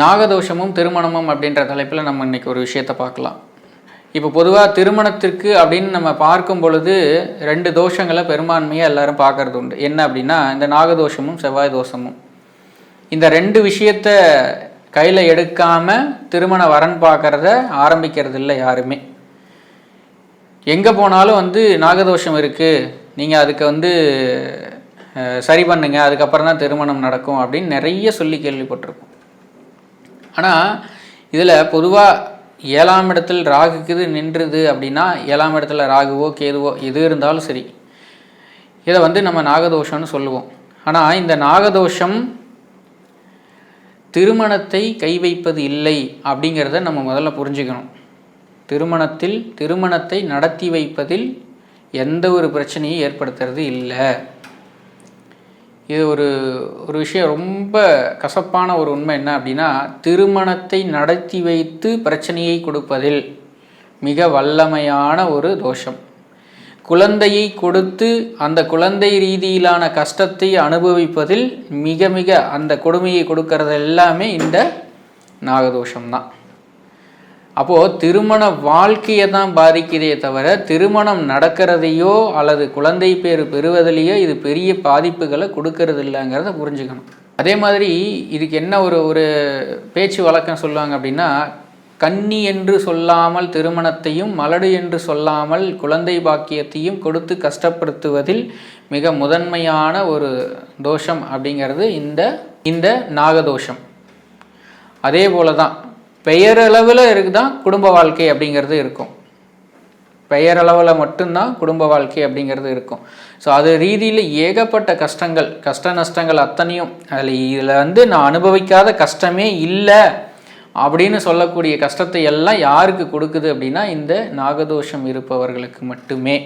நாகதோஷமும் திருமணமும் அப்படின்ற தலைப்பில் நம்ம இன்றைக்கி ஒரு விஷயத்தை பார்க்கலாம். இப்போ பொதுவாக திருமணத்திற்கு அப்படின்னு நம்ம பார்க்கும் பொழுது ரெண்டு தோஷங்களை பெரும்பான்மையாக எல்லாரும் பார்க்கறது உண்டு. என்ன அப்படின்னா இந்த நாகதோஷமும் செவ்வாய் தோஷமும். இந்த ரெண்டு விஷயத்த கையில் எடுக்காம திருமண வரன் பார்க்கறத ஆரம்பிக்கிறது இல்லை யாருமே. எங்கே போனாலும் வந்து நாகதோஷம் இருக்குது நீங்கள் அதுக்கு வந்து சரி பண்ணுங்க. அதுக்கப்புறம் தான் திருமணம் நடக்கும் அப்படின்னு நிறைய சொல்லி கேள்விப்பட்டிருக்கோம் ஆனால் இதில் பொதுவாக ஏழாம் இடத்தில் ராகுக்குது நின்றுது அப்படின்னா ஏழாம் இடத்துல ராகுவோ கேதுவோ எது இருந்தாலும் சரி. இதை வந்து நம்ம நாகதோஷம்னு சொல்லுவோம். ஆனால் இந்த நாகதோஷம் திருமணத்தை கை வைப்பது இல்லை அப்படிங்கிறத நம்ம முதல்ல புரிஞ்சுக்கணும். திருமணத்தில் திருமணத்தை நடத்தி வைப்பதில் எந்த ஒரு பிரச்சனையும் ஏற்படுத்துறது இல்லை. இது ஒரு ஒரு விஷயம் ரொம்ப கசப்பான ஒரு உண்மை என்ன அப்படின்னா திருமணத்தை நடத்தி வைத்து பிரச்சனையை கொடுப்பதில் மிக வல்லமையான ஒரு தோஷம். குழந்தையை கொடுத்து அந்த குழந்தை ரீதியிலான கஷ்டத்தை அனுபவிப்பதில் மிக மிக அந்த கொடுமையை கொடுக்கறது எல்லாமே இந்த நாகதோஷம்தான். அப்போது திருமண வாழ்க்கையை தான் பாதிக்குதே தவிர திருமணம் நடக்கிறதையோ அல்லது குழந்தை பேர் பெறுவதிலேயோ இது பெரிய பாதிப்புகளை கொடுக்கறது இல்லைங்கிறத புரிஞ்சுக்கணும். அதே மாதிரி இதுக்கு என்ன ஒரு ஒரு பேச்சு வழக்கம் சொல்லுவாங்க அப்படின்னா கன்னி என்று சொல்லாமல் திருமணத்தையும் மலடு என்று சொல்லாமல் குழந்தை பாக்கியத்தையும் கொடுத்து கஷ்டப்படுத்துவதில் மிக முதன்மையான ஒரு தோஷம் அப்படிங்கிறது இந்த இந்த நாகதோஷம். அதே போல தான் பெயரளவில் இருக்குதான் குடும்ப வாழ்க்கை அப்படிங்கிறது இருக்கும். பெயரளவில் மட்டும்தான் குடும்ப வாழ்க்கை அப்படிங்கிறது இருக்கும். ஸோ அது ரீதியில் ஏகப்பட்ட கஷ்டங்கள் கஷ்ட நஷ்டங்கள் அத்தனையும் அதில் இதில் வந்து நான் அனுபவிக்காத கஷ்டமே இல்லை அப்படின்னு சொல்லக்கூடிய கஷ்டத்தை எல்லாம் யாருக்கு கொடுக்குது அப்படின்னா இந்த நாகதோஷம் இருப்பவர்களுக்கு மட்டுமே.